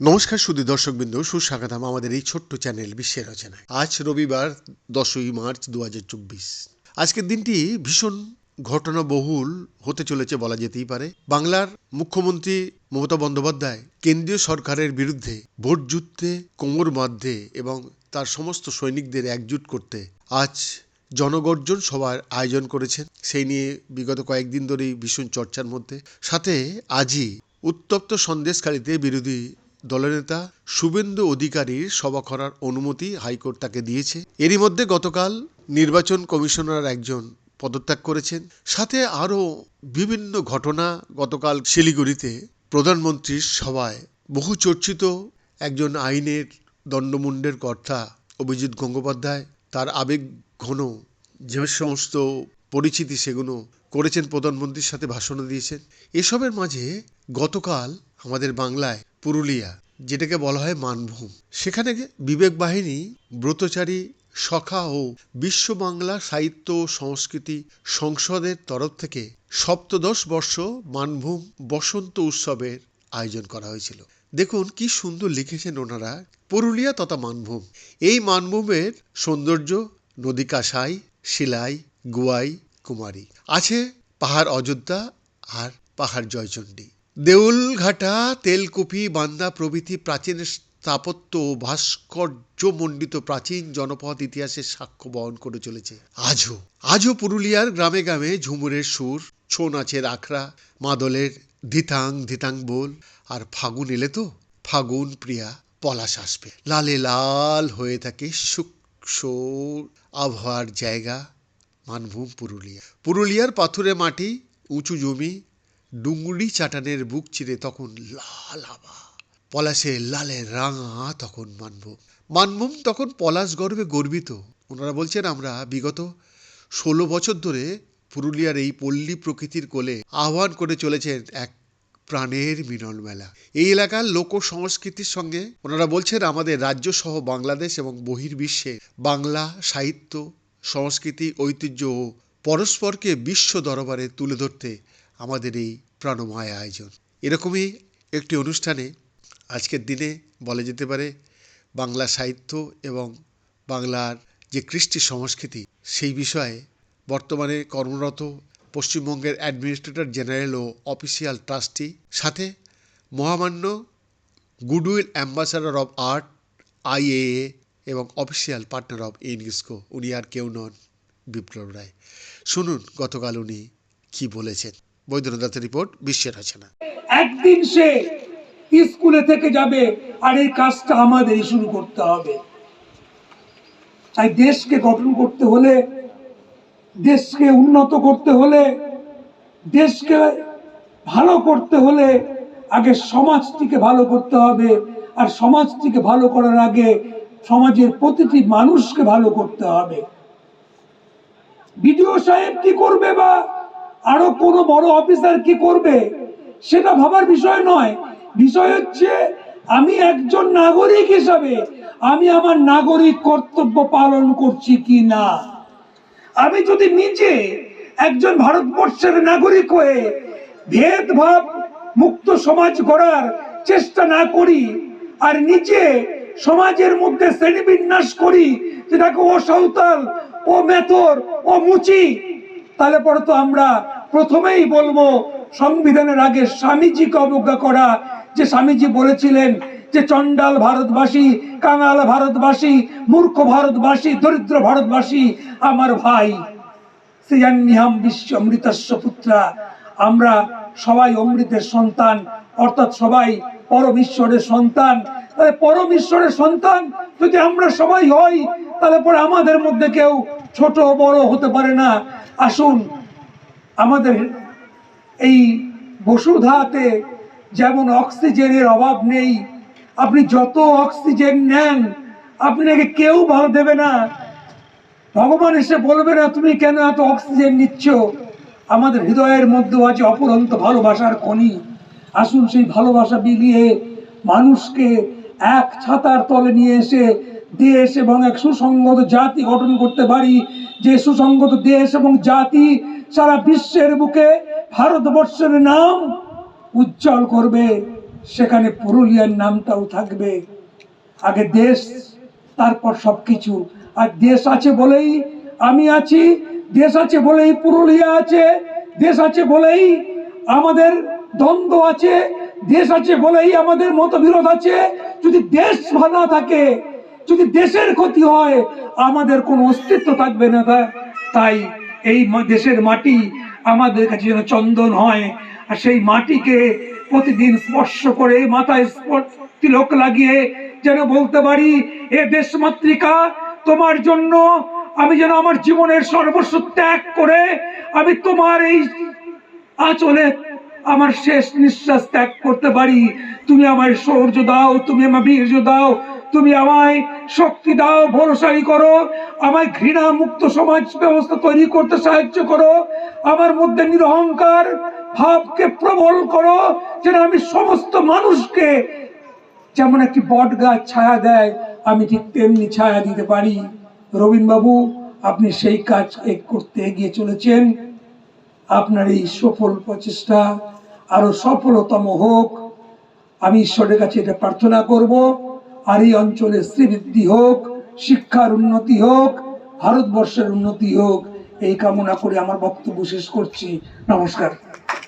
নমস্কার সুদী দর্শকবৃন্দ, সুস্বাগতম আমাদের এই ছোট্ট চ্যানেল বিশ্বের রচনায়। আজ রবিবার, দশই মার্চ দু আজকের দিনটি ভীষণ ঘটনাবহুল হতে চলেছে বলা যেতেই পারে। বাংলার মুখ্যমন্ত্রী মমতা বন্দ্যোপাধ্যায় কেন্দ্রীয় সরকারের বিরুদ্ধে ভোট যুদ্ধে কোমর বাঁধতে এবং তার সমস্ত সৈনিকদের একজুট করতে আজ জনগর্জন সভার আয়োজন করেছেন। সেই নিয়ে বিগত কয়েকদিন ধরেই ভীষণ চর্চার মধ্যে। সাথে আজই উত্তপ্ত সন্দেশকারীতে বিরোধী দলনেতা শুভেন্দু অধিকারীর সভা করার অনুমতি হাইকোর্ট তাকে দিয়েছে। এরই মধ্যে গতকাল নির্বাচন কমিশনার একজন পদত্যাগ করেছেন। সাথে আরও বিভিন্ন ঘটনা গতকাল শিলিগুড়িতে প্রধানমন্ত্রীর সভায় বহু চর্চিত একজন আইনের দণ্ডমুণ্ডের কর্তা অভিজিৎ গঙ্গোপাধ্যায়। তার আবেগ ঘন যে সমস্ত পরিচিতি সেগুলো করেছেন প্রধানমন্ত্রীর সাথে ভাষণও দিয়েছেন। এসবের মাঝে গতকাল আমাদের বাংলায় পুরুলিয়া, যেটাকে বলা হয় মানভূম, সেখানে বিবেক বাহিনী, ব্রতচারী সখা ও বিশ্ব বাংলা সাহিত্য সংস্কৃতি সংসদের তরফ থেকে সপ্তদশ বর্ষ মানভূম বসন্ত উৎসবের আয়োজন করা হয়েছিল। দেখুন কি সুন্দর লিখেছেন ওনারা, পুরুলিয়া তথা মানভূম। এই মানভূমের সৌন্দর্য, নদী কাসাই শিলাই গুয়াই কুমারী। আছে পাহাড় অযোধ্যা আর পাহাড় জয়চণ্ডী। দেউলঘাটা, তেলকুপি, বান্দা প্রভৃতি প্রাচীন স্থাপত্য ও ভাস্কর্যমণ্ডিত প্রাচীন জনপদ ইতিহাসের সাক্ষ্য বহন করে চলেছে। আজও আজও পুরুলিয়ার গ্রামে গ্রামে ঝুমুরের সুর, ছৌ নাচের আখড়া, মাদলের ধিতাং ধিতাং বোল, আর ফাগুন এলে তো ফাগুন প্রিয়া পলাশ আসবে। লালে লাল হয়ে থাকে সূক্ষ্ম আবহাওয়ার জায়গা, মানভূম পুরুলিয়া। পুরুলিয়ার পাথুরে মাটি, উঁচু জমি ডুঙ্গুরি চাটানের বুক চিরে তখন লাল আবা পলাশে লালে রাঙা তখন মানভূম। মানভূম তখন পলাশ গর্বে গর্বিত। ওনারা বলছেন, আমরা বিগত ষোলো বছর ধরে পুরুলিয়ার এই পল্লী প্রকৃতির কোলে আহ্বান করে চলেছেন এক প্রাণের মিলন মেলা। এই এলাকার লোক সংস্কৃতির সঙ্গে ওনারা বলছেন, আমাদের রাজ্য সহ বাংলাদেশ এবং বহির্বিশ্বে বাংলা সাহিত্য, সংস্কৃতি, ঐতিহ্য ও পরস্পরকে বিশ্ব দরবারে তুলে ধরতে আমাদের এই প্রাণময় আয়োজন। এরকমই একটি অনুষ্ঠানে আজকের দিনে বলা যেতে পারে, বাংলা সাহিত্য এবং বাংলার যে কৃষ্টি সংস্কৃতি, সেই বিষয়ে বর্তমানে কর্মরত পশ্চিমবঙ্গের অ্যাডমিনিস্ট্রেটর জেনারেল ও অফিসিয়াল ট্রাস্টি, সাথে মহামান্য goodwill ambassador of art, IAA, এবং অফিসিয়াল পার্টনার অফ ইউনেস্কো। উনি আর কেউ নন, বিপ্লব রায়। শুনুন, গতকাল উনি কি বলেছেন। বৈদ্যনাথের রিপোর্ট, বিশ্বের রচনা। একদিন সে স্কুলে থেকে যাবে, আর এই কাজটা আমাদেরই শুরু করতে হবে। তাই দেশকে গঠন করতে হলে দেশকে উন্নত করতে হলে, দেশকে ভালো করতে হলে আগে সমাজটিকে ভালো করতে হবে। আর সমাজটিকে ভালো করার আগে সমাজের প্রতিটি মানুষকে ভালো করতে হবে। বিডিও সাহেব কি করবে বা আরও কোনো বড় অফিসার কি করবে, সেটা ভাবার বিষয় নয়। বিষয় হচ্ছে, আমি একজন নাগরিক হিসাবে আমি আমার নাগরিক কর্তব্য পালন করছি কি না আমি যদি নিজে একজন ভারতবর্ষের নাগরিক হয়ে ভেদভাব মুক্ত সমাজ গড়ার চেষ্টা না করি আর নিজে সমাজের মধ্যে শ্রেণীবিন্যাস করি যে দেখো ও সাঁওতাল, ও মেথর, ও মুচি, তাহলে পরে তো আমরা প্রথমেই বলব সংবিধানের আগে স্বামীজিকে অবজ্ঞা করা। যে স্বামীজি বলেছিলেন যে চন্ডাল ভারতবাসী, কাঙাল ভারতবাসী, মূর্খ ভারতবাসী, দরিদ্র ভারতবাসী, আমার ভাই শ্রীয়ান্নিহাম বিশ্ব অমৃতস্ব পুত্রা, আমরা সবাই অমৃতের সন্তান, অর্থাৎ সবাই পরম ঈশ্বরের সন্তান। তাহলে পরম ঈশ্বরের সন্তান যদি আমরা সবাই হই, তাহলে পরে আমাদের মধ্যে কেউ ছোট বড় হতে পারে না। আসুন, আমাদের এই বসুধাতে যেমন অক্সিজেনের অভাব নেই আপনি যত অক্সিজেন নেন, আপনাকে কেউ ভালো দেবে না। ভগবান এসে বলবে না, তুমি কেন এত অক্সিজেন নিচ্ছ? আমাদের হৃদয়ের মধ্যে আছে অপরন্ত ভালোবাসার খনি আসুন সেই ভালোবাসা বিলিয়ে মানুষকে এক ছাতার তলে নিয়ে এসে দেশ এবং এক সুসংগত জাতি গঠন করতে পারি। যে সুসংগত দেশ এবং জাতি সারা বিশ্বের বুকে ভারতবর্ষের নাম উজ্জ্বল করবে। সেখানে পুরুলিয়ার নামটাও থাকবে। আগে দেশ, তারপর সবকিছু। আর দেশ আছে বলেই আমি আছি, দেশ আছে বলেই পুরুলিয়া আছে, দেশ আছে বলেই আমাদের দ্বন্দ্ব আছে, দেশ আছে বলেই আমাদের মতবিরোধ আছে। যদি দেশ ভালো থাকে, যদি দেশের ক্ষতি হয়, আমাদের কোনো অস্তিত্ব থাকবে না তাই এই দেশের মাটি আমাদের কাছে যেন চন্দন হয়। আর সেই মাটিকে প্রতিদিন স্পর্শ করে মাথায় তিলক লাগিয়ে যেন বলতে পারি, এ দেশ মাতৃকা, তোমার জন্য আমি যেন আমার জীবনের সর্বস্ব ত্যাগ করে আমি তোমার এই আচলে আমার শেষ নিঃশ্বাস ত্যাগ করতে পারি। তুমি আমায় শৌর্য দাও, তুমি আমার বীর্য দাও, তুমি আমায় শক্তি দাও ভরসারি করো, আমায় ঘৃণা মুক্ত সমাজ ব্যবস্থা তৈরি করতে সাহায্য করো, আমার মধ্যে নিরহংকার ভাবকে প্রবল করো, যেন আমি সমস্ত মানুষকে যেমন একটি বট গাছ ছায়া দেয়, আমি ঠিক তেমনি ছায়া দিতে পারি। রবীন বাবু আপনি সেই কাজ করতে এগিয়ে চলেছেন। আপনার এই সফল প্রচেষ্টা আরও সফলতম হোক। আমি ঈশ্বরের কাছে এটা প্রার্থনা করব। আর এই অঞ্চলের শ্রীবৃদ্ধি হোক, শিক্ষার উন্নতি হোক, ভারতবর্ষের উন্নতি হোক, এই কামনা করে আমার বক্তব্য শেষ করছি। নমস্কার।